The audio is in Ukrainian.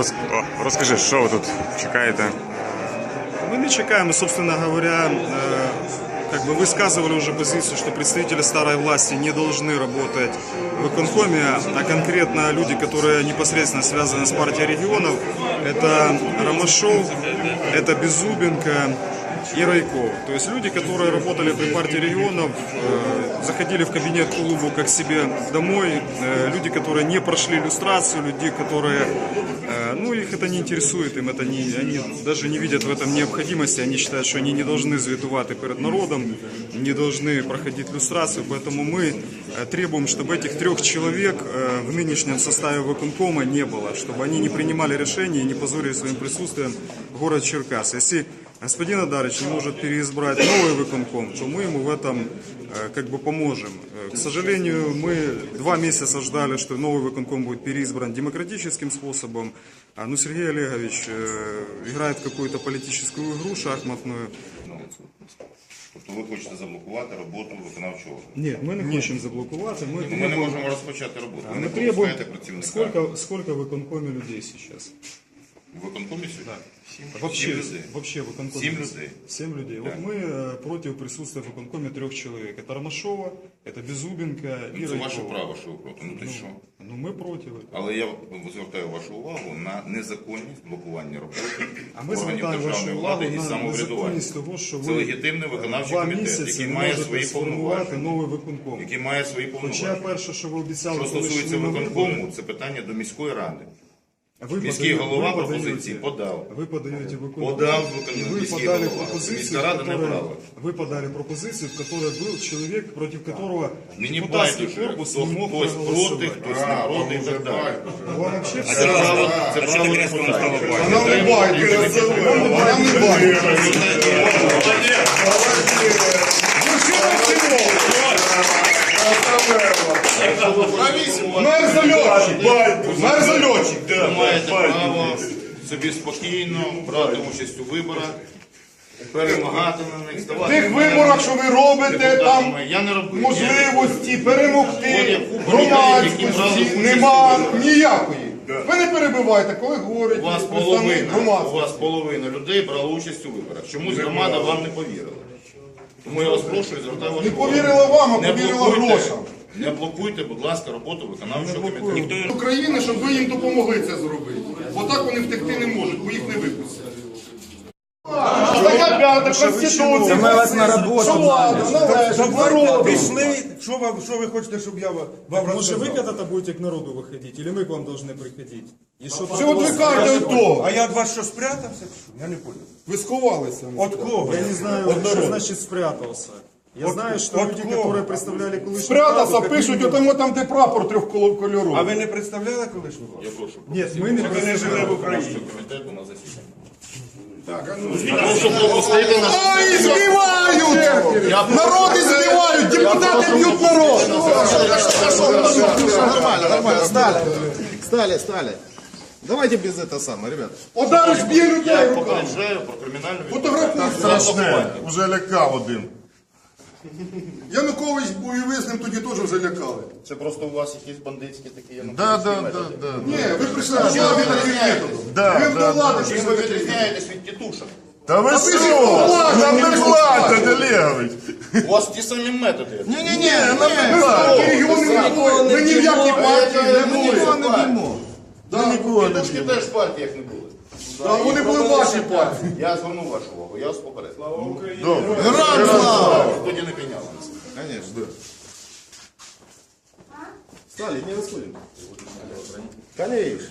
Роз... О, розкажи, що ви тут чекаєте? Мы не чекаем, мы, собственно говоря, э, как бы высказывали уже позицию, что представители старой власти не должны работать в Иконкоме, а конкретно люди, которые непосредственно связаны с партией регионов, это Ромашов, это Беззубенко и Райков. То есть люди, которые работали при партии регионов, э, заходили в кабинет клубу как к себе домой, э, люди, которые не прошли иллюстрацию, люди, которые, э, ну, их это не интересует, им это не, они даже не видят в этом необходимости, они считают, что они не должны звітувати перед народом, не должны проходить иллюстрацию, поэтому мы э, требуем, чтобы этих трех человек э, в нынешнем составе выконкома не было, чтобы они не принимали решения и не позорили своим присутствием город Черкас. Если господин Адарыч не может переизбрать новый выконком, то мы ему в этом э, как бы поможем. Э, К сожалению, мы два месяца ждали, что новый выконком будет переизбран демократическим способом, а ну Сергей Олегович э, играет в какую-то политическую игру шахматную. Тобто ви хочете заблокувати роботу виконавчого органу. Нет, мы не хочем заблокувати, мы Ну, Ми не можемо розпочати роботу. Ви мы не требуем, пропускаєте працівника. сколько, сколько в выконкоме людей сейчас? В виконкомі сьогодні? Вообще, Сім людей. вообще в выконкоме. Семь людей. Семь людей. Вот мы э, против присутствия в выконкоме трех человек. Это Ромашова, это Беззубенко и Ну, Це ваше Райкова. право, що ви проти. Ну то що? Ну мы против этого. Але я звертаю вашу увагу на незаконність блокування роботи А ми органів звертаємо вашу державної увагу влади і на самоврядування. незаконність того, що Це ви легітимний виконавчий два комітет, місяці який не має можете свої сформувати повноваження. новий виконком. Який має свої Хоча повноваження. перше, що ви обіцяли, Що коли стосується йшли на вибори, виконкому, це питання до міської ради. ви Міський подаєте- голова ви подаєте- пропозиції подав. Ви подаєте виконком. Подав И виконком вы міський подали голова. пропозицию, Міська рада в не которой- брала. Вы подали пропозицию, в которой был человек, против которого Мені депутатский байдуже, корпус хто не мог хтось проти, проголосувати. хтось не проти і так далі. Вам вообще А все це право, равно. це право депутатів. Нам не байдуже, нам не байдуже. Собі спокійно брати участь у виборах, перемагати на них, В здавати. тих виборах, що ви робите, там Депутатами. Я не робив. можливості перемогти громадськості нема ніякої. Ви не перебивайте, коли говорить У вас представник половина, у громадськості. вас половина людей брала участь у виборах. Чомусь громада вам не повірила. Тому я вас прошу і звертаю вашу Не увагу. повірила вам, а Не повірила блокуйте- грошам. Не блокуйте, будь ласка, роботу виконавчого комітету. України, щоб ви їм допомогли це зробити. Бо так вони втекти не можуть, бо їх не випустять. Стаття 5 Конституції. Ми вас на роботу Що влада належить Щоб ви народу. пішли, що ви, що ви хочете, щоб я вам вам Может, вы розказав? когда-то будете к народу выходить, или мы к вам должны приходить? И что Що от ви кажете от того? А я від вас що спрятався? Я не понял. Ви сховалися. От кого? Я не знаю, что значит спрятался. Я От- знаю, что от люди, кого? которые представляли колышнюю Спрятався, правду, как пишуть минимум- отому там, де прапор трьохкольоровий. А ви не представляли колишнього? Я прошу. Нет, мы не Ви не жили в Україні. Комітету на засідання. Ой, збивають! Народи збивають, депутати б'ють народ! Нормально, нормально, стали. Стали, стали. Давайте без этого самого, ребята. Одариш б'є людей Я руками. попереджаю про кримінальну Фотографуй. Страшне. Вже лякав один. Янукович був і ви з ним тоді теж вже лякали. Це просто у вас якісь бандитські такі я Да, да, да, да. Ні, ви прийшли до влади таким методом. Да, Ви до влади Чим прийшли ви таким методом. відрізняєтесь від тітушок? Да вы вы что? что? Нам не Не платят, Олегович. У вас ті самі методи. Не-не-не, нам не Ми платят. регіони не були, ми ні в якій партії не Мы були. никого не бьем. Тітушки теж в партіях не були. Да, Вони були ваші пальці. партії. Я звернув вашу увагу, я вас попередив. Героям слава. Тоді не пеняли нас. Конечно. Стали, не расходим. Конечно.